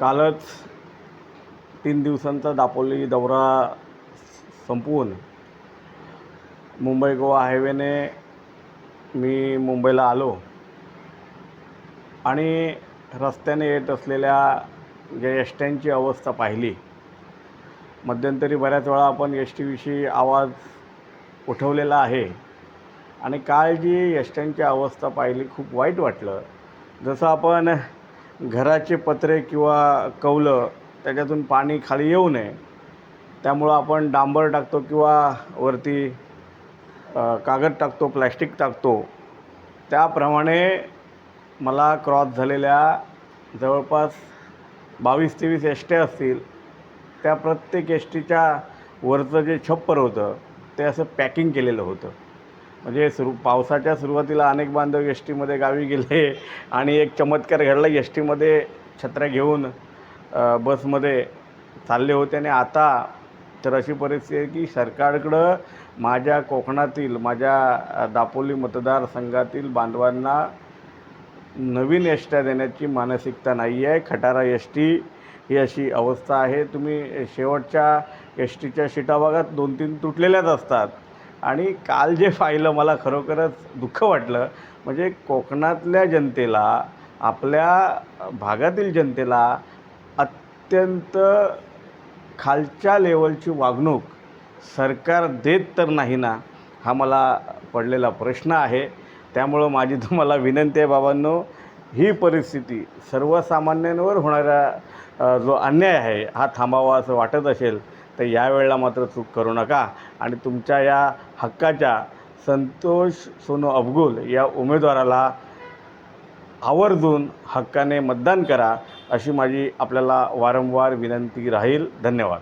कालच तीन दिवसांचा दापोली दौरा संपवून मुंबई गोवा हायवेने मी मुंबईला आलो. आणि रस्त्याने येत असलेल्या ज्या एसट्यांची अवस्था पाहिली मध्यंतरी बऱ्याच वेळा आपण एस टीविषयी आवाज उठवलेला आहे. आणि काल जी एसट्यांची अवस्था पाहिली खूप वाईट वाटलं. जसं आपण घराचे पत्रे किंवा कौलं त्याच्यातून पाणी खाली येऊ नये. त्यामुळं आपण डांबर टाकतो किंवा वरती कागद टाकतो प्लॅस्टिक टाकतो. त्याप्रमाणे मला क्रॉस झालेल्या जवळपास बावीस तेवीस एसट्या असतील त्या प्रत्येक एस टीच्या वरचं जे छप्पर होतं ते असं पॅकिंग केलेलं होतं. म्हणजे सुरू पावसाच्या सुरुवातीला अनेक बांधव एस टीमध्ये गावी गेले आणि एक चमत्कार घडला. एस टीमध्ये छत्र्या घेऊन बसमध्ये चालले होते आणि आता तर अशी परिस्थिती आहे की सरकारकडं माझ्या कोकणातील माझ्या दापोली मतदारसंघातील बांधवांना नवीन एसट्या देण्याची मानसिकता नाही आहे. खटारा एस टी ही अशी अवस्था आहे. तुम्ही शेवटच्या एस टीच्या सीटा भागात दोन तीन तुटलेल्याच असतात. आणि काल जे पाहिलं मला खरोखरच दुःख वाटलं. म्हणजे कोकणातल्या जनतेला आपल्या भागातील जनतेला अत्यंत खालच्या लेवलची वागणूक सरकार देत तर नाही ना हा मला पडलेला प्रश्न आहे. त्यामुळं माझी तुम्हाला विनंती आहे बाबांनो ही परिस्थिती सर्वसामान्यांवर होणारा जो अन्याय आहे हा थांबावा असं वाटत असेल तर यावेळेला मात्र चूक करू नका. आणि तुमच्या या हक्काच्या संतोष सोनू अफगुल या उमेदवाराला आवर्जून हक्काने मतदान करा अशी माझी आपल्याला वारंवार विनंती राहील. धन्यवाद.